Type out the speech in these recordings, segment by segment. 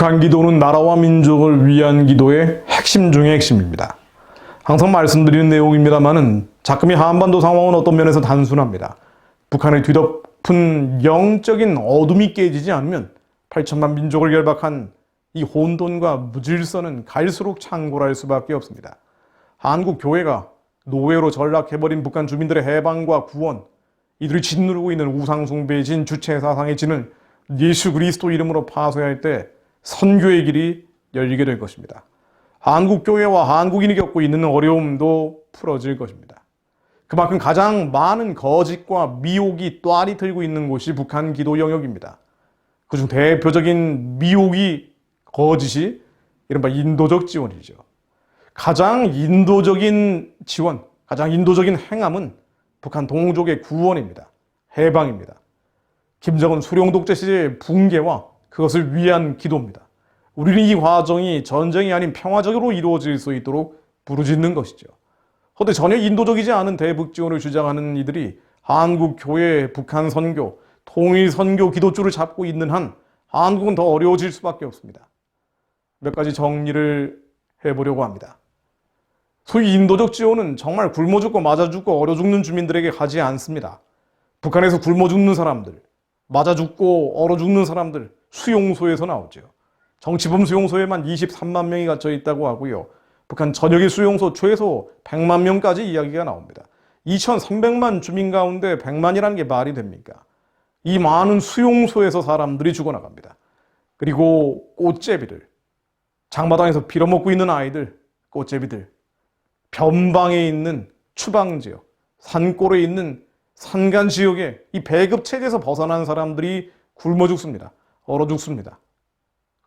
북한 기도는 나라와 민족을 위한 기도의 핵심 중의 핵심입니다. 항상 말씀드리는 내용입니다만은 자금이 한반도 상황은 어떤 면에서 단순합니다. 북한의 뒤덮은 영적인 어둠이 깨지지 않으면 8천만 민족을 결박한 이 혼돈과 무질서는 갈수록 창궐할 수밖에 없습니다. 한국 교회가 노예로 전락해버린 북한 주민들의 해방과 구원, 이들이 짓누르고 있는 우상숭배의 진, 주체 사상의 진을 예수 그리스도 이름으로 파쇄할 때 선교의 길이 열리게 될 것입니다. 한국 교회와 한국인이 겪고 있는 어려움도 풀어질 것입니다. 그만큼 가장 많은 거짓과 미혹이 또아리 들고 있는 곳이 북한 기도 영역입니다. 그중 대표적인 미혹이 거짓이 이른바 인도적 지원이죠. 가장 인도적인 지원, 가장 인도적인 행함은 북한 동족의 구원입니다. 해방입니다. 김정은 수령 독재 시대의 붕괴와 그것을 위한 기도입니다. 우리는 이 과정이 전쟁이 아닌 평화적으로 이루어질 수 있도록 부르짖는 것이죠. 그런데 전혀 인도적이지 않은 대북 지원을 주장하는 이들이 한국 교회, 북한 선교, 통일 선교 기도줄을 잡고 있는 한 한국은 더 어려워질 수밖에 없습니다. 몇 가지 정리를 해보려고 합니다. 소위 인도적 지원은 정말 굶어 죽고 맞아 죽고 얼어 죽는 주민들에게 가지 않습니다. 북한에서 굶어 죽는 사람들, 맞아 죽고 얼어 죽는 사람들 수용소에서 나오죠. 정치범 수용소에만 23만 명이 갇혀 있다고 하고요. 북한 전역의 수용소 최소 100만 명까지 이야기가 나옵니다. 2,300만 주민 가운데 100만이라는 게 말이 됩니까? 이 많은 수용소에서 사람들이 죽어나갑니다. 그리고 꽃제비들, 장마당에서 빌어먹고 있는 아이들, 꽃제비들, 변방에 있는 추방지역, 산골에 있는 산간 지역에 이 배급 체제에서 벗어난 사람들이 굶어 죽습니다. 얼어 죽습니다.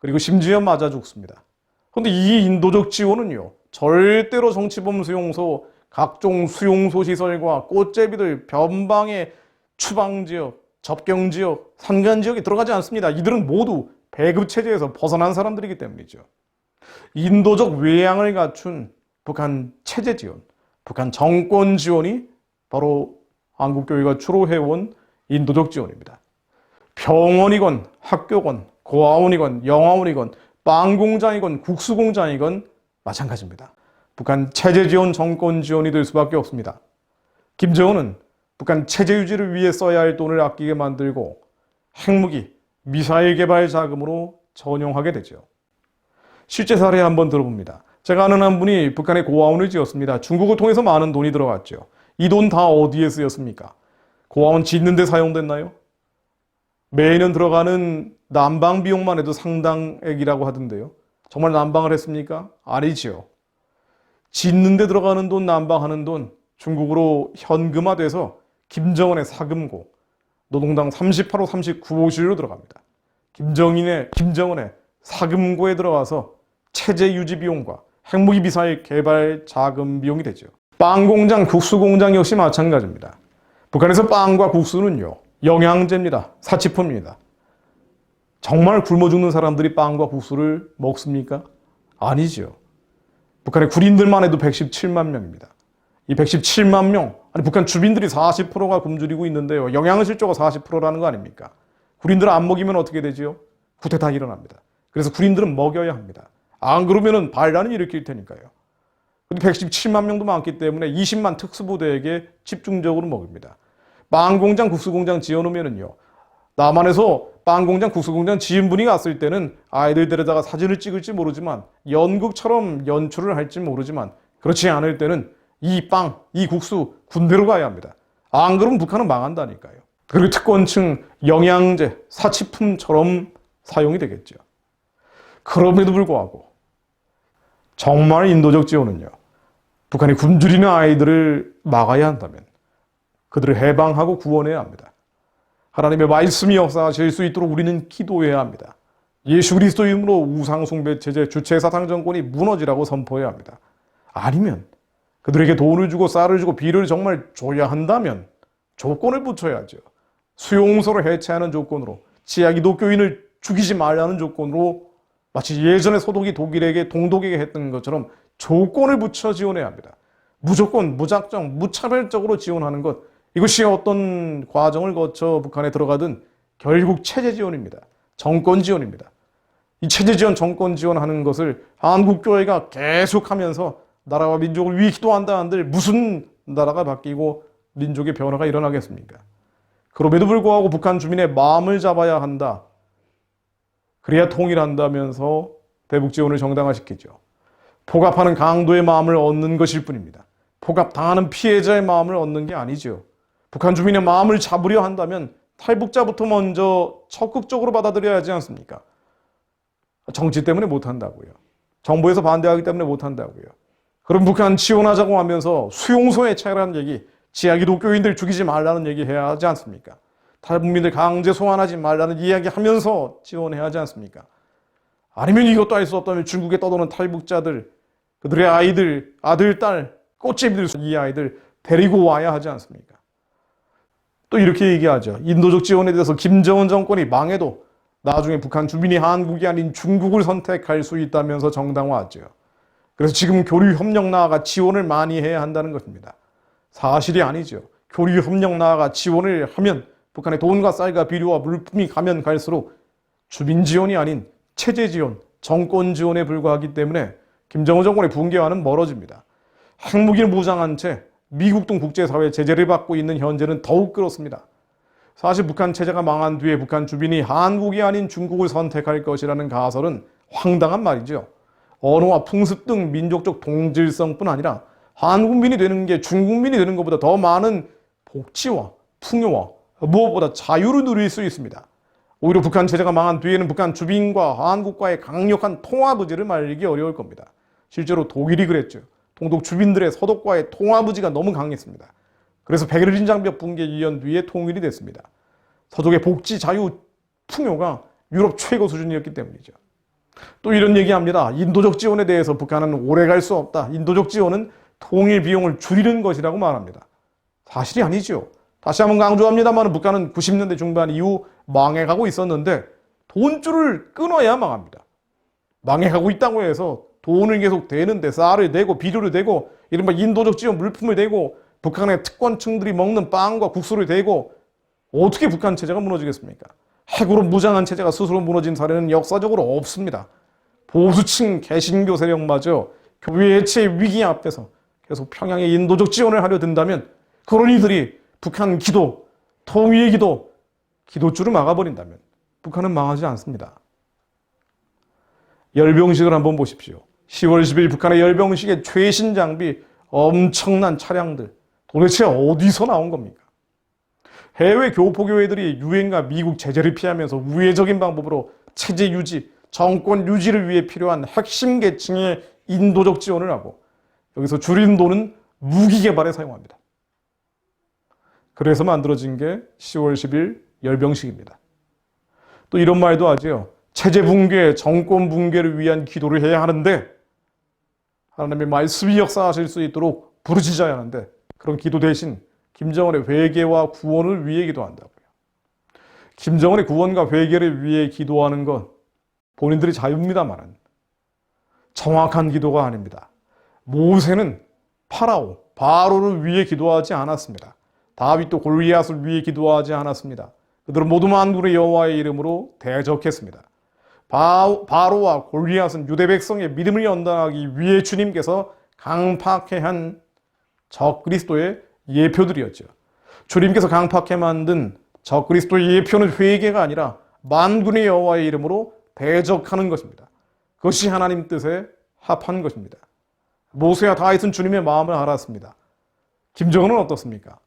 그리고 심지어 맞아 죽습니다. 그런데 이 인도적 지원은요, 절대로 정치범 수용소, 각종 수용소 시설과 꽃제비들, 변방의 추방 지역, 접경 지역, 산간 지역에 들어가지 않습니다. 이들은 모두 배급 체제에서 벗어난 사람들이기 때문이죠. 인도적 외양을 갖춘 북한 체제 지원, 북한 정권 지원이 바로 한국교회가 주로 해온 인도적 지원입니다. 병원이건 학교건 고아원이건 영아원이건 빵공장이건 국수공장이건 마찬가지입니다. 북한 체제 지원 정권 지원이 될 수밖에 없습니다. 김정은은 북한 체제 유지를 위해 써야 할 돈을 아끼게 만들고 핵무기, 미사일 개발 자금으로 전용하게 되죠. 실제 사례 한번 들어봅니다. 제가 아는 한 분이 북한에 고아원을 지었습니다. 중국을 통해서 많은 돈이 들어갔죠. 이 돈 다 어디에 쓰였습니까? 고아원 짓는 데 사용됐나요? 매년 들어가는 난방 비용만 해도 상당액이라고 하던데요. 정말 난방을 했습니까? 아니지요. 짓는 데 들어가는 돈, 난방하는 돈 중국으로 현금화돼서 김정은의 사금고, 노동당 38호, 39호실로 들어갑니다. 김정인의, 김정은의 사금고에 들어가서 체제 유지 비용과 핵무기 미사일 개발 자금 비용이 되죠. 빵 공장, 국수 공장 역시 마찬가지입니다. 북한에서 빵과 국수는요, 영양제입니다. 사치품입니다. 정말 굶어 죽는 사람들이 빵과 국수를 먹습니까? 아니죠. 북한의 군인들만 해도 117만 명입니다. 이 117만 명, 아니 북한 주민들이 40%가 굶주리고 있는데요. 영양실조가 40%라는 거 아닙니까? 군인들 안 먹이면 어떻게 되지요? 구태타 일어납니다. 그래서 군인들은 먹여야 합니다. 안 그러면은 반란을 일으킬 테니까요. 근데 117만 명도 많기 때문에 20만 특수부대에게 집중적으로 먹입니다. 빵 공장, 국수 공장 지어놓으면은요. 남한에서 빵 공장, 국수 공장 지은 분이 갔을 때는 아이들 데려다가 사진을 찍을지 모르지만 연극처럼 연출을 할지 모르지만 그렇지 않을 때는 이 빵, 이 국수 군대로 가야 합니다. 안 그러면 북한은 망한다니까요. 그리고 특권층 영양제, 사치품처럼 사용이 되겠죠. 그럼에도 불구하고 정말 인도적 지원은요. 북한이 굶주리는 아이들을 막아야 한다면 그들을 해방하고 구원해야 합니다. 하나님의 말씀이 역사하실 수 있도록 우리는 기도해야 합니다. 예수 그리스도 이름으로 우상 숭배 체제 주체 사상 정권이 무너지라고 선포해야 합니다. 아니면 그들에게 돈을 주고 쌀을 주고 비를 정말 줘야 한다면 조건을 붙여야죠. 수용소를 해체하는 조건으로 지하 기독 교인을 죽이지 말라는 조건으로 마치 예전에 소독이 독일에게 동독에게 했던 것처럼 조건을 붙여 지원해야 합니다. 무조건 무작정 무차별적으로 지원하는 것 이것이 어떤 과정을 거쳐 북한에 들어가든 결국 체제 지원입니다. 정권 지원입니다. 이 체제 지원, 정권 지원하는 것을 한국교회가 계속하면서 나라와 민족을 위해 기도한다 한들 무슨 나라가 바뀌고 민족의 변화가 일어나겠습니까? 그럼에도 불구하고 북한 주민의 마음을 잡아야 한다. 그래야 통일한다면서 대북 지원을 정당화시키죠. 포갑하는 강도의 마음을 얻는 것일 뿐입니다. 포갑 당하는 피해자의 마음을 얻는 게 아니죠. 북한 주민의 마음을 잡으려 한다면 탈북자부터 먼저 적극적으로 받아들여야 하지 않습니까? 정치 때문에 못한다고요. 정부에서 반대하기 때문에 못한다고요. 그럼 북한 지원하자고 하면서 수용소에 차라는 얘기, 지하 기독교인들 죽이지 말라는 얘기 해야 하지 않습니까? 탈북민들 강제 소환하지 말라는 이야기 하면서 지원해야 하지 않습니까? 아니면 이것도 할 수 없다면 중국에 떠도는 탈북자들, 그들의 아이들, 아들, 딸, 꽃집들, 이 아이들 데리고 와야 하지 않습니까? 또 이렇게 얘기하죠. 인도적 지원에 대해서 김정은 정권이 망해도 나중에 북한 주민이 한국이 아닌 중국을 선택할 수 있다면서 정당화하죠. 그래서 지금 교류 협력 나아가 지원을 많이 해야 한다는 것입니다. 사실이 아니죠. 교류 협력 나아가 지원을 하면 북한의 돈과 쌀과 비료와 물품이 가면 갈수록 주민 지원이 아닌 체제 지원, 정권 지원에 불과하기 때문에 김정은 정권의 붕괴와는 멀어집니다. 핵무기를 무장한 채 미국 등 국제사회 제재를 받고 있는 현재는 더욱 그렇습니다. 사실 북한 체제가 망한 뒤에 북한 주민이 한국이 아닌 중국을 선택할 것이라는 가설은 황당한 말이죠. 언어와 풍습 등 민족적 동질성뿐 아니라 한국민이 되는 게 중국민이 되는 것보다 더 많은 복지와 풍요와 무엇보다 자유를 누릴 수 있습니다. 오히려 북한 체제가 망한 뒤에는 북한 주민과 한국과의 강력한 통합 의지를 말리기 어려울 겁니다. 실제로 독일이 그랬죠. 동독 주민들의 서독과의 통합 의지가 너무 강했습니다. 그래서 베를린 장벽 붕괴 2년 뒤에 통일이 됐습니다. 서독의 복지, 자유, 풍요가 유럽 최고 수준이었기 때문이죠. 또 이런 얘기합니다. 인도적 지원에 대해서 북한은 오래 갈 수 없다. 인도적 지원은 통일 비용을 줄이는 것이라고 말합니다. 사실이 아니죠. 다시 한번 강조합니다만 북한은 90년대 중반 이후 망해가고 있었는데 돈줄을 끊어야 망합니다. 망해가고 있다고 해서 돈을 계속 대는데 쌀을 대고 비료를 대고 이른바 인도적 지원 물품을 대고 북한의 특권층들이 먹는 빵과 국수를 대고 어떻게 북한 체제가 무너지겠습니까? 핵으로 무장한 체제가 스스로 무너진 사례는 역사적으로 없습니다. 보수층 개신교 세력마저 해체 위기 앞에서 계속 평양에 인도적 지원을 하려 든다면 그런 이들이 북한 기도, 통일의 기도, 기도줄을 막아버린다면 북한은 망하지 않습니다. 열병식을 한번 보십시오. 10월 10일 북한의 열병식의 최신 장비, 엄청난 차량들, 도대체 어디서 나온 겁니까? 해외 교포교회들이 유엔과 미국 제재를 피하면서 우회적인 방법으로 체제 유지, 정권 유지를 위해 필요한 핵심 계층의 인도적 지원을 하고 여기서 줄인 돈은 무기 개발에 사용합니다. 그래서 만들어진 게 10월 10일 열병식입니다. 또 이런 말도 하지요. 체제 붕괴, 정권 붕괴를 위한 기도를 해야 하는데 하나님의 말씀이 역사하실 수 있도록 부르짖어야 하는데 그런 기도 대신 김정은의 회개와 구원을 위해 기도한다고요. 김정은의 구원과 회개를 위해 기도하는 건 본인들이 자유입니다만은 정확한 기도가 아닙니다. 모세는 파라오, 바로를 위해 기도하지 않았습니다. 다윗도 골리앗을 위해 기도하지 않았습니다. 그들은 모두 만군의 여호와의 이름으로 대적했습니다. 바 로와 골리앗은 유대 백성의 믿음을 연단하기 위해 주님께서 강팍해 한 적그리스도의 예표들이었죠. 주님께서 강팍해 만든 적그리스도의 예표는 회개가 아니라 만군의 여호와의 이름으로 대적하는 것입니다. 그것이 하나님 뜻에 합한 것입니다. 모세와 다윗은 주님의 마음을 알았습니다. 김정은은 어떻습니까?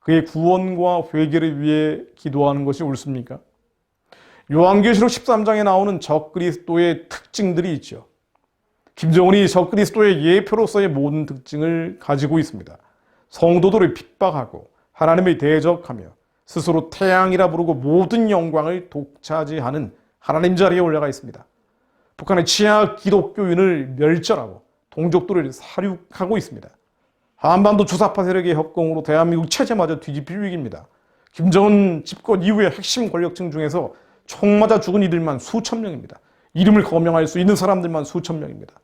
그의 구원과 회개를 위해 기도하는 것이 옳습니까? 요한계시록 13장에 나오는 적그리스도의 특징들이 있죠. 김정은이 적그리스도의 예표로서의 모든 특징을 가지고 있습니다. 성도들을 핍박하고 하나님을 대적하며 스스로 태양이라 부르고 모든 영광을 독차지하는 하나님 자리에 올라가 있습니다. 북한의 치아 기독교인을 멸절하고 동족들을 사륙하고 있습니다. 한반도 주사파 세력의 협공으로 대한민국 체제마저 뒤집힐 위기입니다. 김정은 집권 이후의 핵심 권력층 중에서 총 맞아 죽은 이들만 수천 명입니다. 이름을 거명할 수 있는 사람들만 수천 명입니다.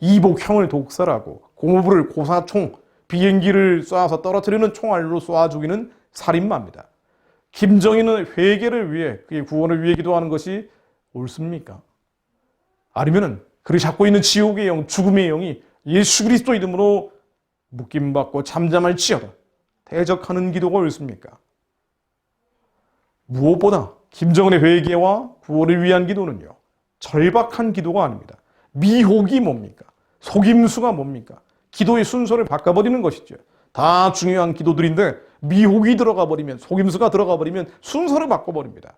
이복형을 독살하고 고무부를 고사총, 비행기를 쏴서 떨어뜨리는 총알로 쏴 죽이는 살인마입니다. 김정인은 회개를 위해 그의 구원을 위해 기도하는 것이 옳습니까? 아니면은 그를 잡고 있는 지옥의 영, 죽음의 영이 예수 그리스도 이름으로 묶임 받고 잠잠할지어다 대적하는 기도가 옳습니까? 무엇보다 김정은의 회개와 구원을 위한 기도는요. 절박한 기도가 아닙니다. 미혹이 뭡니까? 속임수가 뭡니까? 기도의 순서를 바꿔버리는 것이죠. 다 중요한 기도들인데 미혹이 들어가 버리면 속임수가 들어가 버리면 순서를 바꿔버립니다.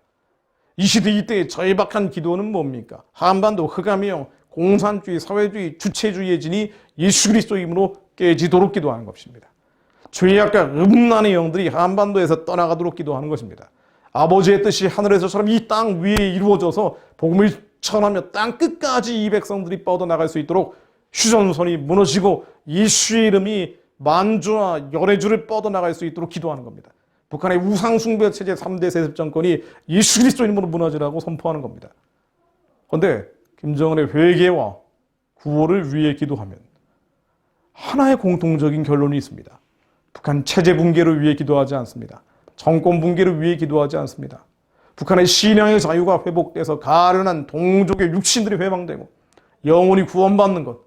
이 시대 이때의 절박한 기도는 뭡니까? 한반도 흑암의 공산주의, 사회주의, 주체주의의 진이 예수 그리스도 이름으로 깨지도록 기도하는 것입니다. 죄악과 음란의 영들이 한반도에서 떠나가도록 기도하는 것입니다. 아버지의 뜻이 하늘에서처럼 이 땅 위에 이루어져서 복음을 전하며 땅 끝까지 이 백성들이 뻗어나갈 수 있도록 휴전선이 무너지고 예수의 이름이 만주와 열애주를 뻗어나갈 수 있도록 기도하는 겁니다. 북한의 우상숭배 체제 3대 세습 정권이 예수 그리스도 이름으로 무너지라고 선포하는 겁니다. 그런데 김정은의 회개와 구호를 위해 기도하면 하나의 공통적인 결론이 있습니다. 북한 체제 붕괴를 위해 기도하지 않습니다. 정권 붕괴를 위해 기도하지 않습니다. 북한의 신앙의 자유가 회복돼서 가련한 동족의 육신들이 회방되고 영혼이 구원받는 것,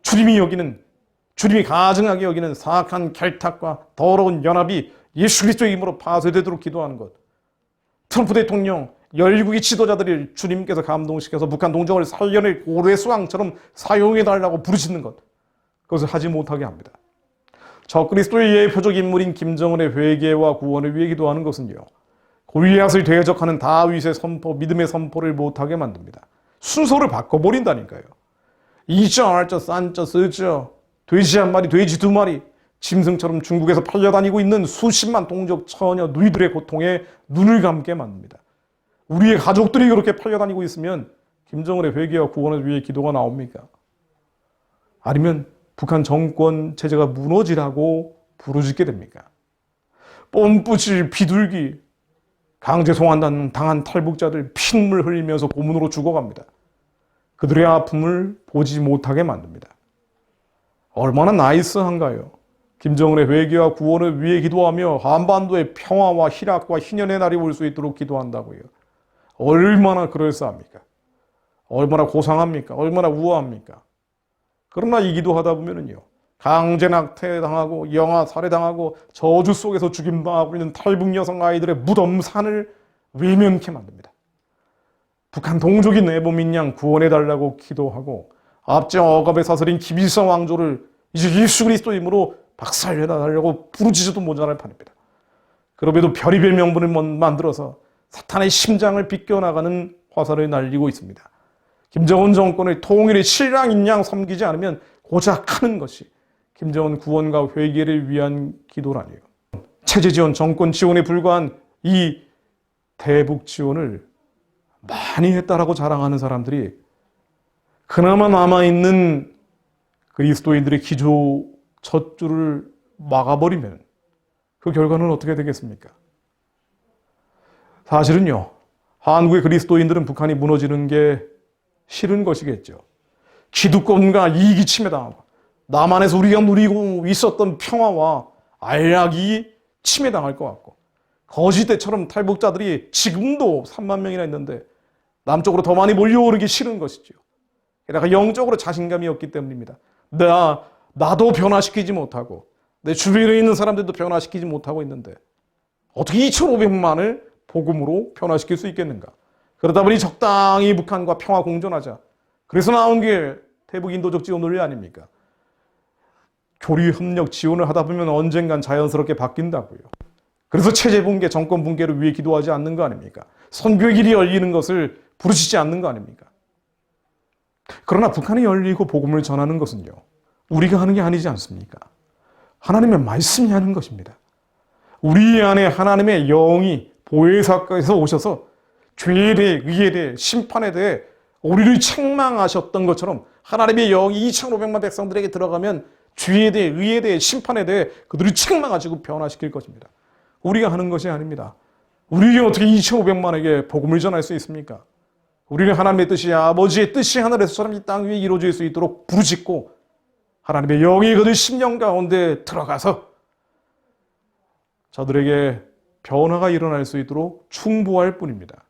주님이 여기는 주님이 가증하게 여기는 사악한 결탁과 더러운 연합이 예수 그리스도의 이름으로 파쇄되도록 기도하는 것. 트럼프 대통령 열국의 지도자들이 주님께서 감동시켜서 북한 동정을 살려낼 고래 수왕처럼 사용해달라고 부르짖는 것. 그것을 하지 못하게 합니다. 저 그리스도의 예표적 인물인 김정은의 회개와 구원을 위해 기도하는 것은요. 골리앗을 대적하는 다윗의 선포, 믿음의 선포를 못하게 만듭니다. 순서를 바꿔버린다니까요. 이자, 알자, 싼자, 쓰자, 돼지 한 마리, 돼지 두 마리, 짐승처럼 중국에서 팔려다니고 있는 수십만 동족 처녀 누이들의 고통에 눈을 감게 만듭니다. 우리의 가족들이 그렇게 팔려다니고 있으면 김정은의 회개와 구원을 위해 기도가 나옵니까? 아니면 북한 정권 체제가 무너지라고 부르짖게 됩니까? 뽐뿌질 비둘기, 강제 송환단 당한 탈북자들 피눈물 흘리면서 고문으로 죽어갑니다. 그들의 아픔을 보지 못하게 만듭니다. 얼마나 나이스한가요? 김정은의 회개와 구원을 위해 기도하며 한반도의 평화와 희락과 희년의 날이 올 수 있도록 기도한다고요. 얼마나 그럴싸합니까? 얼마나 고상합니까? 얼마나 우아합니까? 그러나 이 기도하다 보면은요. 강제 낙태 당하고 영아 살해당하고 저주 속에서 죽임당하고 있는 탈북 여성 아이들의 무덤산을 외면케 만듭니다. 북한 동족이 내범인 양 구원해달라고 기도하고 앞제 억압에 사설인 김일성 왕조를 이제 예수 그리스도 이름으로 박살내달라고 부르짖어도 모자랄 판입니다. 그럼에도 별의별 명분을 만들어서 사탄의 심장을 비껴나가는 화살을 날리고 있습니다. 김정은 정권의 통일의 신랑인 양 섬기지 않으면 고작 하는 것이 김정은 구원과 회개를 위한 기도라니요. 체제 지원, 정권 지원에 불과한 이 대북 지원을 많이 했다라고 자랑하는 사람들이 그나마 남아있는 그리스도인들의 기조 첫 줄을 막아버리면 그 결과는 어떻게 되겠습니까? 사실은요, 한국의 그리스도인들은 북한이 무너지는 게 싫은 것이겠죠. 기득권과 이익이 침해당하고 남한에서 우리가 누리고 있었던 평화와 안락이 침해당할 것 같고 거시 때처럼 탈북자들이 지금도 3만 명이나 있는데 남쪽으로 더 많이 몰려오르기 싫은 것이죠. 게다가 영적으로 자신감이 없기 때문입니다. 나, 나도 변화시키지 못하고 내 주변에 있는 사람들도 변화시키지 못하고 있는데 어떻게 2,500만을 복음으로 변화시킬 수 있겠는가? 그러다 보니 적당히 북한과 평화 공존하자. 그래서 나온 게 대북 인도적 지원 논리 아닙니까? 교류 협력 지원을 하다 보면 언젠간 자연스럽게 바뀐다고요. 그래서 체제 붕괴, 정권 붕괴를 위해 기도하지 않는 거 아닙니까? 선교의 길이 열리는 것을 부르짖지 않는 거 아닙니까? 그러나 북한이 열리고 복음을 전하는 것은요. 우리가 하는 게 아니지 않습니까? 하나님의 말씀이 하는 것입니다. 우리 안에 하나님의 영이 보혜사께서 오셔서 죄에 대해, 의에 대해, 심판에 대해 우리를 책망하셨던 것처럼 하나님의 영이 2,500만 백성들에게 들어가면 죄에 대해, 의에 대해, 심판에 대해 그들을 책망하시고 변화시킬 것입니다. 우리가 하는 것이 아닙니다. 우리에게 어떻게 2,500만에게 복음을 전할 수 있습니까? 우리는 하나님의 뜻이 아버지의 뜻이 하늘에서처럼 이 땅 위에 이루어질 수 있도록 부르짖고 하나님의 영이 그들 심령 가운데 들어가서 저들에게 변화가 일어날 수 있도록 충보할 뿐입니다.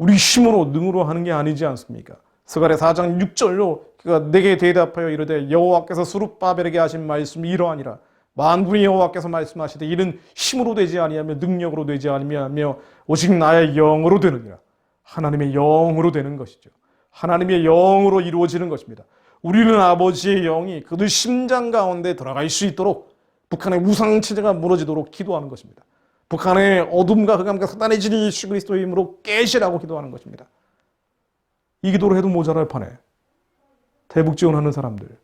우리 힘으로 능으로 하는 게 아니지 않습니까? 스가랴 4장 6절로 그가 내게 대답하여 이르되 여호와께서 수룹바벨에게 하신 말씀이 이러하니라. 만군의 여호와께서 말씀하시되 이는 힘으로 되지 아니하며 능력으로 되지 아니하며 오직 나의 영으로 되느니라. 하나님의 영으로 되는 것이죠. 하나님의 영으로 이루어지는 것입니다. 우리는 아버지의 영이 그들 심장 가운데 들어갈 수 있도록 북한의 우상 체제가 무너지도록 기도하는 것입니다 북한의 어둠과 흑암과 사단의 진이 예수 그리스도의 힘으로 깨시라고 기도하는 것입니다 이 기도를 해도 모자랄 판에 대북 지원하는 사람들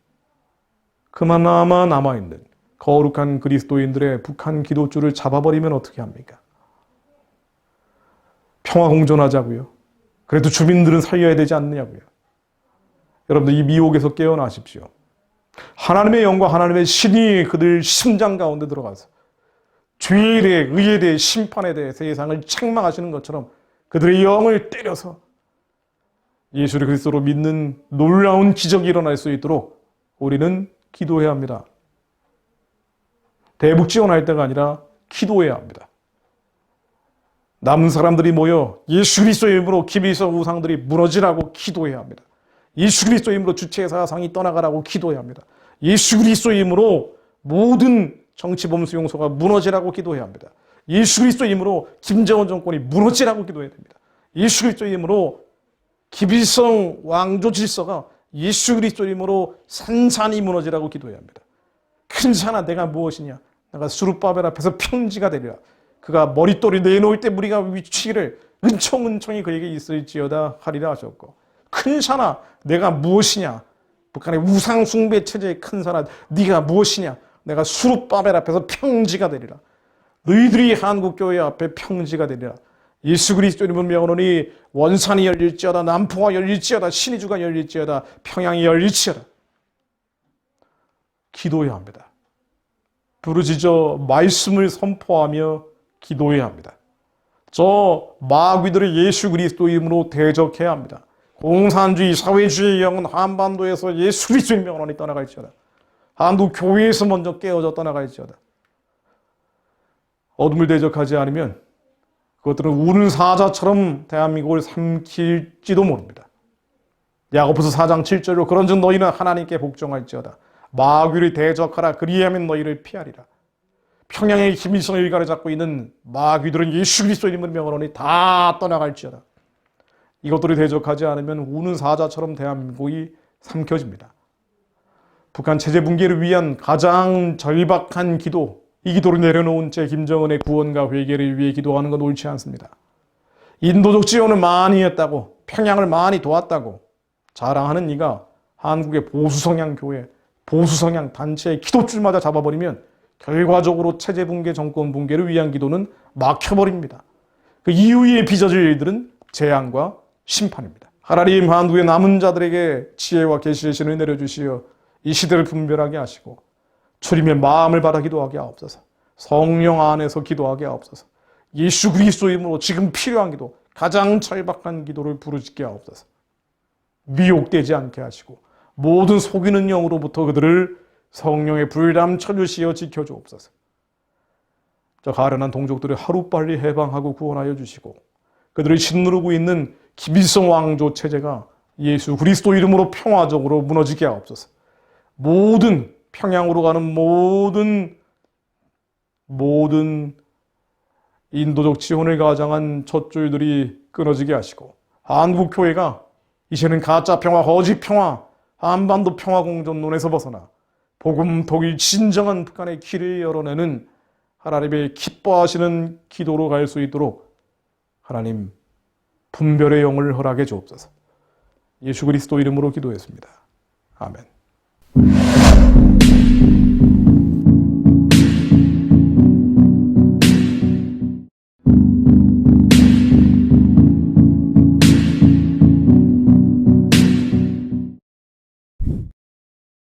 그만나마 남아있는 거룩한 그리스도인들의 북한 기도줄을 잡아버리면 어떻게 합니까? 평화 공존하자고요. 그래도 주민들은 살려야 되지 않느냐고요. 여러분들 이 미혹에서 깨어나십시오. 하나님의 영과 하나님의 신이 그들 심장 가운데 들어가서 죄에 대해, 의에 대해, 심판에 대해 세상을 책망하시는 것처럼 그들의 영을 때려서 예수를 그리스도로 믿는 놀라운 기적이 일어날 수 있도록 우리는 기도해야 합니다. 대북 지원할 때가 아니라 기도해야 합니다. 남은 사람들이 모여 예수 그리스도의 이름으로 기비서 우상들이 무너지라고 기도해야 합니다. 예수 그리스도의 이름으로 주체사상이 떠나가라고 기도해야 합니다. 예수 그리스도의 이름으로 모든 정치범수용소가 무너지라고 기도해야 합니다. 예수 그리스도의 이름으로 김정은 정권이 무너지라고 기도해야 됩니다. 예수 그리스도의 이름으로 기비성 왕조 질서가 예수 그리스도의 이름으로 산산이 무너지라고 기도해야 합니다. 큰 산아 내가 무엇이냐? 내가 수르바벨 앞에서 평지가 되리라. 그가 머릿돌이 내놓을 때 무리가 위치를 은총은총이 그에게 있을지어다 하리라 하셨고 큰 산아 내가 무엇이냐? 북한의 우상 숭배 체제의 큰 산아 네가 무엇이냐? 내가 수르바벨 앞에서 평지가 되리라. 너희들이 한국 교회 앞에 평지가 되리라. 예수 그리스도 이름은 명하노니 원산이 열릴지어다 남포가 열릴지어다 신의주가 열릴지어다 평양이 열릴지어다 기도해야 합니다. 부르짖어 말씀을 선포하며 기도해야 합니다. 저 마귀들을 예수 그리스도 이름으로 대적해야 합니다. 공산주의, 사회주의 영은 한반도에서 예수 그리스도의 명원이 떠나갈지어다. 한국 교회에서 먼저 깨어져 떠나갈지어다. 어둠을 대적하지 않으면 그것들은 우는 사자처럼 대한민국을 삼킬지도 모릅니다. 야고보서 4장 7절로 그런즉 너희는 하나님께 복종할지어다. 마귀를 대적하라 그리하면 너희를 피하리라. 평양의 김일성 일가를 잡고 있는 마귀들은 예수 그리스도 이름을 명하노니 다 떠나갈지어다. 이것들을 대적하지 않으면 우는 사자처럼 대한민국이 삼켜집니다. 북한 체제 붕괴를 위한 가장 절박한 기도, 이 기도를 내려놓은 채 김정은의 구원과 회개를 위해 기도하는 건 옳지 않습니다. 인도적 지원을 많이 했다고, 평양을 많이 도왔다고 자랑하는 이가 한국의 보수 성향 교회, 보수 성향 단체의 기도줄마다 잡아버리면 결과적으로 체제 붕괴, 정권 붕괴를 위한 기도는 막혀버립니다. 그 이후에 빚어질 일들은 재앙과 심판입니다. 하나님 한국의 남은 자들에게 지혜와 계시의 신을 내려주시어 이 시대를 분별하게 하시고 주님의 마음을 받아 기도하게 하옵소서. 성령 안에서 기도하게 하옵소서. 예수 그리스도 이름으로 지금 필요한 기도, 가장 절박한 기도를 부르짖게 하옵소서. 미혹되지 않게 하시고 모든 속이는 영으로부터 그들을 성령의 불담 쳐주시어 지켜주옵소서. 저 가련한 동족들을 하루빨리 해방하고 구원하여 주시고 그들을 짓누르고 있는 기비성 왕조 체제가 예수 그리스도 이름으로 평화적으로 무너지게 하옵소서. 모든 평양으로 가는 모든 모든 인도적 지원을 가장한 첫 줄들이 끊어지게 하시고 한국 교회가 이제는 가짜 평화, 거짓 평화, 한반도 평화 공존론에서 벗어나 복음 독일 진정한 북한의 길을 열어내는 하나님의 기뻐하시는 기도로 갈 수 있도록 하나님 분별의 영을 허락해 주옵소서. 예수 그리스도 이름으로 기도했습니다. 아멘. you